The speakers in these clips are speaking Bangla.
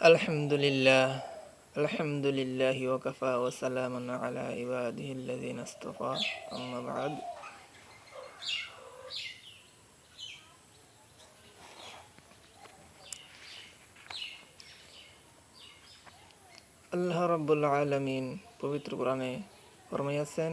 الحمد لله الحمد لله وكفى وسلام على عباده الذين اصطفى أما بعد আল্লাহ রাব্বুল আলামিন পবিত্র কোরআনে ফরমাইয়াছেন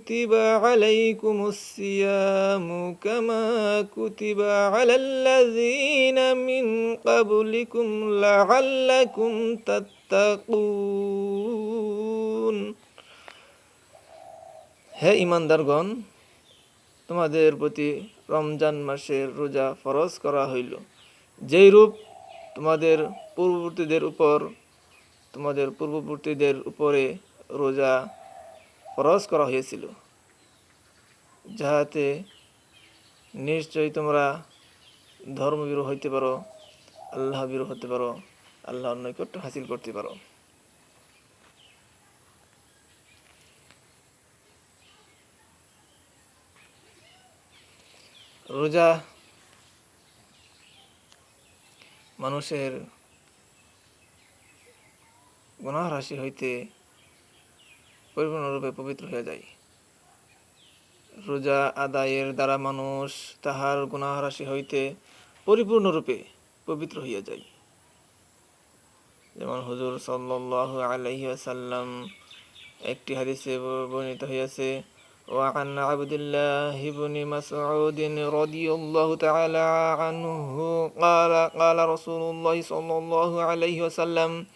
كتب عليكم الصيام كما كتب على الذين من قبلكم لعلكم تتقون হে ইমানদারগণ তোমাদের প্রতি রমজান মাসের রোজা ফরজ করা হইল যেই রূপ তোমাদের পূর্ববর্তীদের উপর তোমাদের পূর্ববর্তীদের উপরে রোজা ফরজ করা হয়েছিল। যাহাতে নিশ্চয়ই তোমরা ধর্মবীর হইতে পারো, আল্লাহ বীর হতে পারো, আল্লাহর নৈকট্য হাসিল করতে পারো। রোজা মানুষের রাশি হইতে পরিপূর্ণরূপে পবিত্র হয়ে যায় রোজা আদায়ের দ্বারা মানুষ তাহার গুনাহ রাশি হইতে পরিপূর্ণরূপে পবিত্র হইয়া যায় যেমন হুজুর সাল্লাল্লাহু আলাইহি ওয়াসাল্লাম একটি হাদিসে বর্ণিত হইয়াছে وعن عبد الله بن مسعود رضي الله تعالى عنه قال قال رسول الله صلى الله عليه وسلم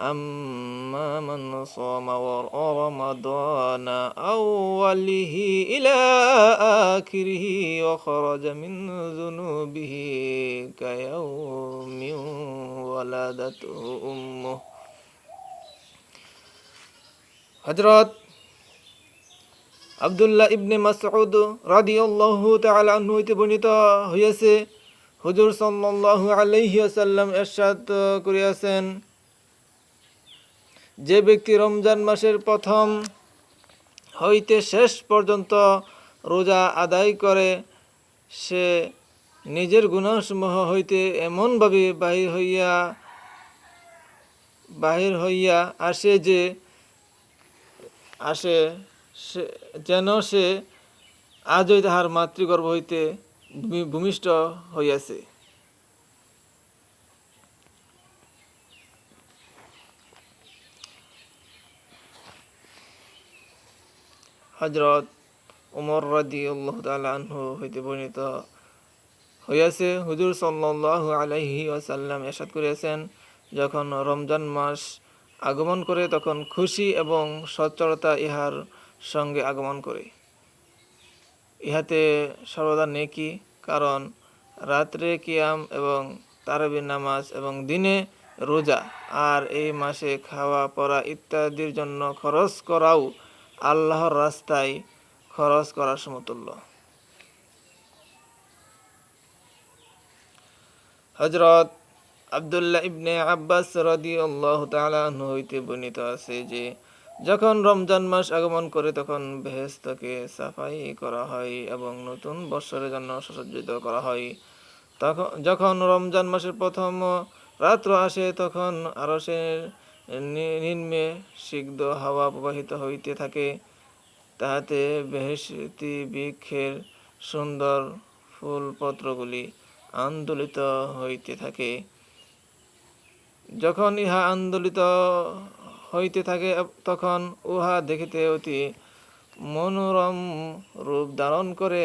أما من صام رمضان أوله إلى آخره وخرج من ذنوبه كيوم ولدته أمه হজরত আবদুল্লাহ ইবনে মাসউদ রাদিয়াল্লাহু তাআলা আনহু হইতে বর্ণিত হইয়াছে হুজুর সাল্লাল্লাহু আলাইহি ওয়াসাল্লাম ইরশাদ করিয়াছেন যে ব্যক্তি রমজান মাসের প্রথম হইতে শেষ পর্যন্ত রোজা আদায় করে, সে নিজের গুণসমূহ হইতে এমনভাবে বাহির হইয়া বাহির হইয়া আসে যে, আসে সে, যেন সে আজই তাহার মাতৃগর্ভ হইতে ভূমি- ভূমিষ্ঠ হইয়াছে। হজরত উমর রাদি আল্লাহ আনহু হইতে বর্ণিত হইয়াছে। হুজুর সাল্লাল্লাহু আলাইহি ওয়াসাল্লাম এরশাদ করিয়াছেন, যখন রমজান মাস আগমন করে তখন খুশি এবং সচ্ছলতা ইহার সঙ্গে আগমন করে। ইহাতে সর্বদা নেকি, কারণ রাত্রে কিয়াম এবং তারাবির নামাজ এবং দিনে রোজা আর এই মাসে খাওয়া পরা ইত্যাদির জন্য খরচ করাও আল্লাহর রাস্তায় খরচ করার সমতুল্য। হজরত আবদুল্লাহ ইবনে আব্বাস তাআলা আনহু হইতে বর্ণিত আছে যে, যখন রমজান মাস আগমন করে তখন বেহেস্তকে সাফাই করা হয় এবং নতুন বৎসরের জন্য সুসজ্জিত করা হয়। তখন যখন রমজান মাসের প্রথম রাত্র আসে তখন আরশের নি- নিম্নে সিগ্ধ হাওয়া প্রবাহিত হইতে থাকে, তাহাতে বেহেশতি বৃক্ষের সুন্দর ফুলপত্রগুলি আন্দোলিত হইতে থাকে। যখন ইহা আন্দোলিত হইতে থাকে, তখন উহা দেখিতে অতি মনোরম রূপ ধারণ করে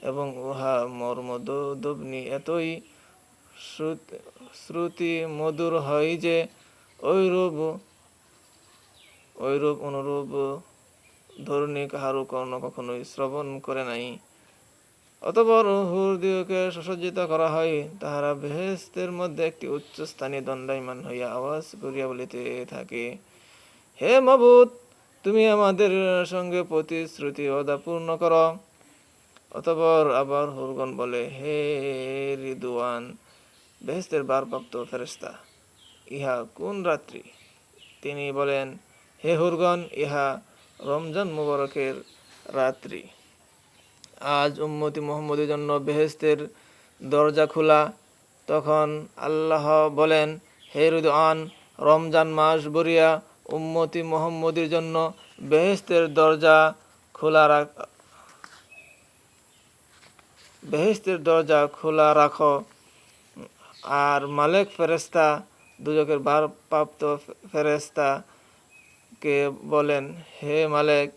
এবং উহা মর্মদবনি এতই শ্রুতি মধুর হয় যে ঐরূপ ঐরূপ অনুরূপ ধরুনি কাহারও কর্ণ কখনোই শ্রবণ করে নাই। অতপর হুরদিওকে সুসজ্জিত করা হয়, তাহারা বেহেস্তের মধ্যে একটি উচ্চ স্থানে দণ্ডায়মান হইয়া আওয়াজ করিয়া বলিতে থাকে, হে মবুত, তুমি আমাদের সঙ্গে প্রতিশ্রুতি অদা পূর্ণ কর। অতপর আবার হুরগন বলে, হে রিদুয়ান, বেহেস্তের ভারপ্রাপ্ত ফেরেস্তা ইহা কোন রাত্রি? তিনি বলেন, হে হুরগন ইহা রমজান মুবারকের রাত্রি। আজ উম্মতি মোহাম্মদের জন্য বেহেস্তের দরজা খোলা। তখন আল্লাহ বলেন, হে রুদআন রমজান মাস বরিয়া উম্মতি মোহাম্মদের জন্য বেহেস্তের দরজা খোলা রাখ বেহেস্তের দরজা খোলা রাখো। আর মালেক ফেরেস্তা দুজকের ফেরেস্তা কে বলেন, হে মালেক,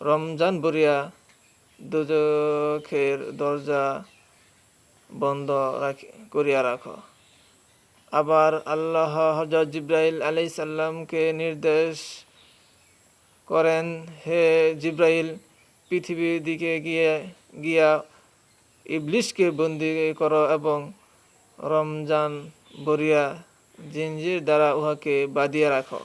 রমজান বরিয়া দুজখের দরজা বন্ধ রাখি, করিয়া রাখো। আবার আল্লাহ হজরত জিব্রাইল আলাই সাল্লামকে নির্দেশ করেন, হে জিব্রাইল, পৃথিবীর দিকে গিয়ে, গিয়া ইবলিশকে বন্দি করো এবং রমজান বরিয়া জিঞ্জির দ্বারা উহাকে বাঁধিয়া রাখো।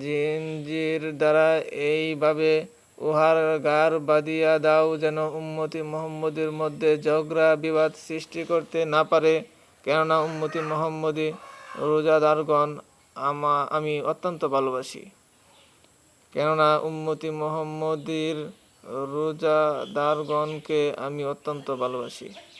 জিঞ্জির দ্বারা এইভাবে উহার গার বাঁধিয়া দাও যেন উম্মতি মোহাম্মদের মধ্যে ঝগড়া বিবাদ সৃষ্টি করতে না পারে। কেননা উম্মতি মোহাম্মদী রোজাদারগণ আমা, আমি অত্যন্ত ভালোবাসি। কেননা উম্মতি মোহাম্মদীর রোজাদারগণকে আমি অত্যন্ত ভালোবাসি।